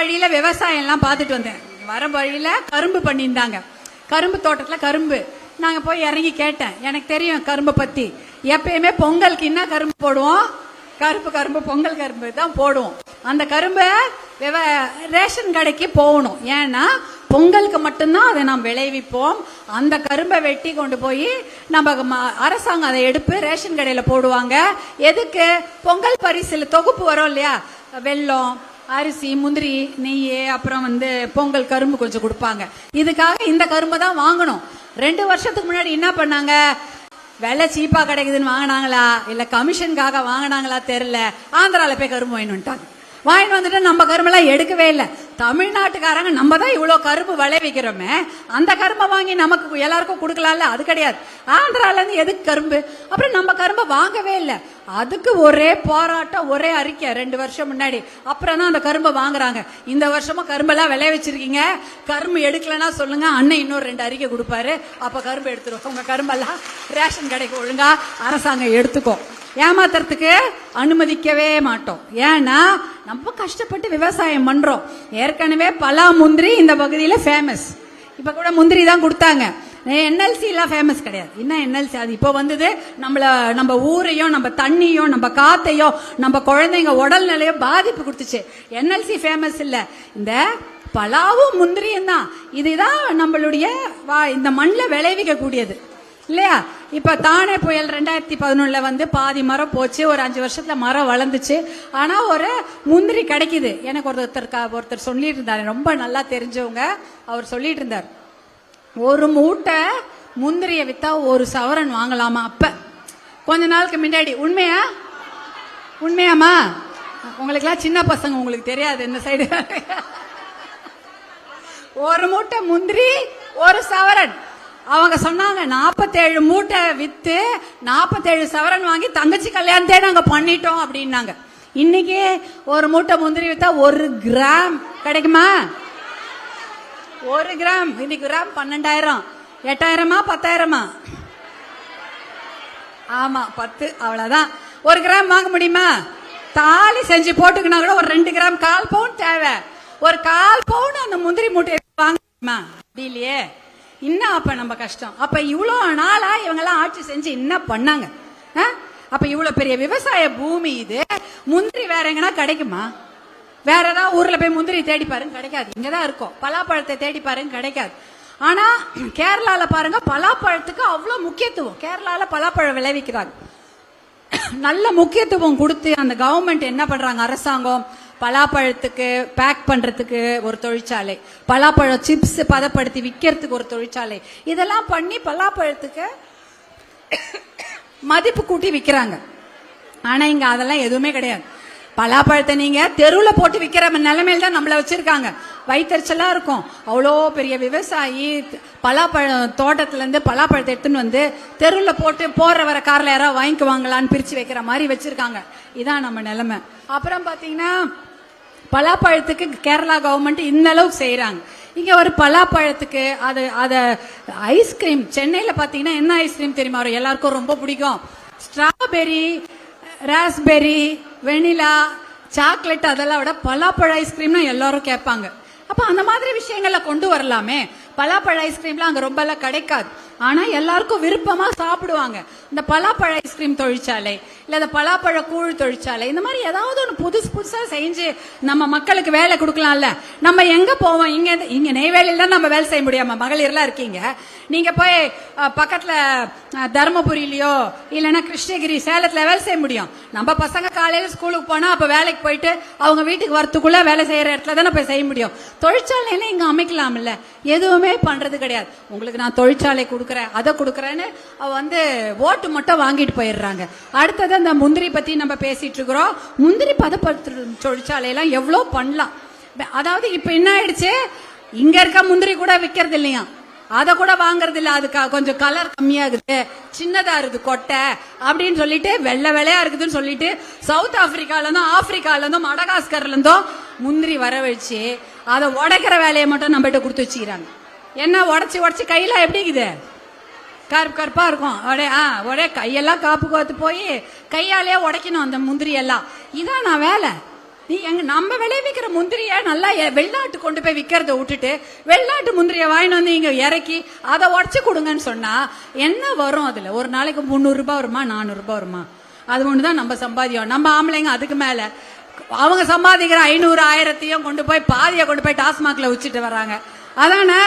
வழியில விவசாயம் எல்லாம் பார்த்துட்டு வந்தேன். வர வழியில கரும்பு பண்ணியிருந்தாங்க. கரும்பு தோட்டத்துல கரும்பு. நாங்க போய் இறங்கி கேட்டேன். எனக்கு தெரியும் கரும்பை பத்தி. எப்பயுமே பொங்கலுக்கு என்ன கரும்பு போடுவோம்? கருப்பு கரும்பு பொங்கல் கரும்பு தான் போடுவோம். அந்த கரும்பை விவ ரேஷன் கடைக்கு போகணும். ஏன்னா பொங்கலுக்கு மட்டும்தான் அதை நாம் விளைவிப்போம். அந்த கரும்பை வெட்டி கொண்டு போய் நம்ம ம- அரசாங்கம் அதை எடுப்பு ரேஷன் கடையில் போடுவாங்க. எதுக்கு? பொங்கல் பரிசில் தொகுப்பு வரும் இல்லையா? வெல்லம் அரிசி முந்திரி நெய் அப்புறம் வந்து பொங்கல் கரும்பு கொஞ்சம் கொடுப்பாங்க. இதுக்காக இந்த கரும்பை தான் வாங்கணும். ரெண்டு வருஷத்துக்கு முன்னாடி என்ன பண்ணாங்க? விலை சீப்பா கிடைக்குதுன்னு வாங்கினாங்களா? இல்ல கமிஷனுக்காக வாங்கினாங்களா தெரியல. ஆந்திரால போய் கரும்பு வாங்கிட்டு வந்துட்டாங்க. வாங்கிட்டு வந்துட்டு நம்ம கரும்பெல்லாம் எடுக்கவே இல்லை. தமிழ்நாட்டுக்காரங்க நம்ம தான் இவ்வளோ கரும்பு விளைவிக்கிறோமே அந்த கரும்பை வாங்கி நமக்கு எல்லாருக்கும் கொடுக்கலாம்ல? அது கிடையாது. ஆந்திராலேருந்து எதுக்கு கரும்பு? அப்புறம் நம்ம கரும்பை வாங்கவே இல்லை. அதுக்கு ஒரே போராட்டம் ஒரே அறிக்கை. ரெண்டு வருஷம் முன்னாடி. அப்புறம் தான் அந்த கரும்பை வாங்குறாங்க. இந்த வருஷமும் கரும்பெல்லாம் விளைய வச்சிருக்கீங்க. கரும்பு எடுக்கலைன்னா சொல்லுங்க. அண்ணன் இன்னொரு ரெண்டு அறிக்கை கொடுப்பாரு. அப்போ கரும்பு எடுத்துருவோம். உங்கள் கரும்பெல்லாம் ரேஷன் கடைக்கு ஒழுங்கா அரசாங்கம் எடுத்துக்கும். ஏமாத்துறதுக்கு அனுமதிக்கவே மாட்டோம். ஏன்னா நம்ம கஷ்டப்பட்டு விவசாயம் பண்றோம். ஏற்கனவே பலா முந்திரி இந்த பகுதியில ஃபேமஸ் இப்ப கூட முந்திரி தான் கொடுத்தாங்க. என்எல்சி எல்லாம் ஃபேமஸ் கிடையாது. என்ன என்எல்சி? அது இப்போ வந்தது நம்மள நம்ம ஊரையும் நம்ம தண்ணியும் நம்ம காத்தையும் நம்ம குழந்தைங்க உடல்நிலையோ பாதிப்பு கொடுத்துச்சு. என்எல்சி ஃபேமஸ் இல்ல. இந்த பலாவும் முந்திரியும் தான். இதுதான் நம்மளுடைய வா- இந்த மண்ணில் விளைவிக்க கூடியது இல்லையா? இப்ப தானே புயல் ரெண்டாயிரத்தி பதினொன்னுல வந்து பாதி மரம் போச்சு ஒரு அஞ்சு வருஷத்துல மரம் வளர்ந்துச்சு. ஆனா ஒரு முந்திரி கிடைக்குது. எனக்கு ஒருத்தர் ஒருத்தர் சொல்லிட்டு இருந்தாரு ரொம்ப நல்லா தெரிஞ்சவங்க அவர் சொல்லிட்டு இருந்தார் ஒரு மூட்டை முந்திரியை வித்தா ஒரு சவரன் வாங்கலாமா அப்ப? கொஞ்ச நாளுக்கு முன்னாடி. உண்மையா? உண்மையாமா? உங்களுக்கெல்லாம் சின்ன பசங்க உங்களுக்கு தெரியாது இந்த சைடு ஒரு மூட்டை முந்திரி ஒரு சவரன். அவங்க சொன்னாங்க நாற்பத்தேழு மூட்டை வித்து நாற்பத்தேழு சவரன் வாங்கி தங்கச்சி கல்யாணத்தே நாங்கள் பண்ணிட்டோம் அப்படின்னாங்க. இன்னைக்கு ஒரு மூட்டை முந்திரி வித்தா ஒரு கிராம் கிடைக்குமா? ஒரு கிராம். இன்னைக்கு கிராம் பன்னெண்டாயிரம். எட்டாயிரமா பத்தாயிரமா? ஆமா பத்து அவ்வளவுதான். ஒரு கிராம் வாங்க முடியுமா? தாலி செஞ்சு போட்டுக்கினா கூட ஒரு ரெண்டு கிராம் கால் பவுன் தேவை. ஒரு கால் பவுன் அந்த முந்திரி மூட்டை வாங்க முடியுமா? அப்படி இல்லையே. இன்னும் அப்ப நம்ம கஷ்டம். அப்ப இவ்வளோ நாளா இவங்க எல்லாம் ஆட்சி செஞ்சு என்ன பண்ணாங்க. ஆ? அப்ப இவ்வளவு பெரிய விவசாய பூமி இது. முந்திரி வேற எங்கன்னா கிடைக்குமா? வேற ஏதாவது ஊர்ல போய் முந்திரி தேடி பாருங்க கிடைக்காது. இங்கதான் இருக்கும். பலாப்பழத்தை தேடி பாருங்க கிடைக்காது. ஆனா கேரளால பாருங்க பலாப்பழத்துக்கு அவ்வளவு முக்கியத்துவம். கேரளால பலாப்பழம் விளைவிக்கிறாங்க. நல்ல முக்கியத்துவம் கொடுத்து அந்த கவர்மெண்ட் என்ன பண்றாங்க? அரசாங்கம் பலாப்பழத்துக்கு பேக் பண்றதுக்கு ஒரு தொழிற்சாலை. பலாப்பழம் சிப்ஸ் பதப்படுத்தி விற்கிறதுக்கு ஒரு தொழிற்சாலை. இதெல்லாம் பண்ணி பலாப்பழத்துக்கு மதிப்பு கூட்டி விற்கிறாங்க ஆனா இங்க அதெல்லாம் எதுவுமே கிடையாது. பலாப்பழத்தை நீங்க தெருவில் போட்டு விற்கிற நிலைமையில தான் நம்மள வச்சிருக்காங்க. வயிற்றுச்சலா இருக்கும். அவ்வளோ பெரிய விவசாயி பலாப்பழம் தோட்டத்துல இருந்து பலாப்பழத்தை எடுத்துன்னு வந்து தெருவில் போட்டு போற வர கார்ல யாராவது வாங்கிக்குவாங்களான்னு பிரிச்சு வைக்கிற மாதிரி வச்சிருக்காங்க. இதான் நம்ம நிலைமை. அப்புறம் பாத்தீங்கன்னா பலாப்பழத்துக்கு கேரளா கவர்மெண்ட் இந்த அளவுக்கு செய்கிறாங்க இங்க ஒரு பலாப்பழத்துக்கு அது அத ஐஸ்கிரீம் சென்னையில பாத்தீங்கன்னா என்ன ஐஸ்கிரீம் தெரியுமா வரும்? எல்லாருக்கும் ரொம்ப பிடிக்கும். ஸ்ட்ராபெரி ராஸ்பெரி வெனிலா சாக்லேட் அதெல்லாம் விட பலாப்பழ ஐஸ்கிரீம்னா எல்லாரும் கேட்பாங்க. அப்ப அந்த மாதிரி விஷயங்களை கொண்டு வரலாமே. பலாப்பழ ஐஸ்கிரீம்லாம் அங்க ரொம்ப கிடைக்காது. ஆனா எல்லாருக்கும் விருப்பமா சாப்பிடுவாங்க. இந்த பலாப்பழ ஐஸ்கிரீம் தொழிற்சாலை இல்ல இந்த பலாப்பழ கூழ் தொழிற்சாலை இந்த மாதிரி ஏதாவது ஒன்று புதுசு புதுசா செஞ்சு நம்ம மக்களுக்கு வேலை கொடுக்கலாம்ல. நம்ம எங்க போவோம்? இங்க இங்கே இங்க நெய்வேலியில தான் நம்ம வேலை செய்ய முடியாம. மகளிர்லாம் இருக்கீங்க. நீங்க போய் பக்கத்தில் பக்கத்துல தருமபுரியிலயோ இல்லைன்னா கிருஷ்ணகிரி சேலத்துல வேலை செய்ய முடியும். நம்ம பசங்க காலையில ஸ்கூலுக்கு போனா அப்ப வேலைக்கு போயிட்டு அவங்க வீட்டுக்கு வரத்துக்குள்ள வேலை செய்யற இடத்துல தானே போய் செய்ய முடியும். தொழிற்சாலையில இங்க அமைக்கலாம்ல? எதுவுமே பண்றது கிடையாது. உங்களுக்கு நான் தொழிற்சாலை கொடுக்குறேன் அதை கொடுக்குறேன்னு அவ வந்து ஓட்டு மட்டும் வாங்கிட்டு போயிடுறாங்க. அடுத்தது அந்த முந்திரி பத்தி நம்ம பேசிட்டு இருக்கிறோம். முந்திரி பதப்படுத்துற தொழிற்சாலையெல்லாம் எவ்வளோ பண்ணலாம். அதாவது இப்ப என்ன ஆயிடுச்சு? இங்க இருக்க முந்திரி கூட விக்கிறது இல்லையா? அதை கூட வாங்குறது இல்ல. அதுக்கு கொஞ்சம் கலர் கம்மியாகுது. சின்னதா இருக்குது கொட்டை அப்படின்னு சொல்லிட்டு வெள்ளை வெள்ளையா இருக்குதுன்னு சொல்லிட்டு சவுத் ஆப்பிரிக்கால இருந்தும் ஆப்பிரிக்கால இருந்தும் மடகாஸ்கர்ல இருந்தும் முந்திரி வர அதை உடைக்கிற வேலையை மட்டும் நம்மகிட்ட கொடுத்து வச்சுக்கிறாங்க. என்ன உடச்சி உடைச்சு கையில எப்படி இருக்குது? கருப்பு கருப்பா இருக்கும். ஒரே ஆ ஒரே கையெல்லாம் காப்பு கோத்து போய் கையாலே உடைக்கணும் அந்த முந்திரி எல்லாம் இதான் நான் வேலை. நீ எங்க நம்ம விளைவிக்கிற முந்திரிய நல்லா எ- வெளிநாட்டு கொண்டு போய் விற்கிறத விட்டுட்டு வெளிநாட்டு முந்திரிய வாங்கிட்டு வந்து இங்க இறக்கி அதை உடச்சு கொடுங்கன்னு சொன்னா என்ன வரும் அதுல? ஒரு நாளைக்கு முந்நூறு ரூபாய் வருமா? நானூறு ரூபாய் வருமா? அது ஒண்ணுதான் நம்ம சம்பாதியம் நம்ம ஆம்பளைங்க அதுக்கு மேல. அவங்க சம்பாதிக்கிற ஐநூறு ஆயிரத்தையும் கொண்டு போய் பாதியை கொண்டு போய் டாஸ்மாக்ல வச்சுட்டு வராங்க அதானே?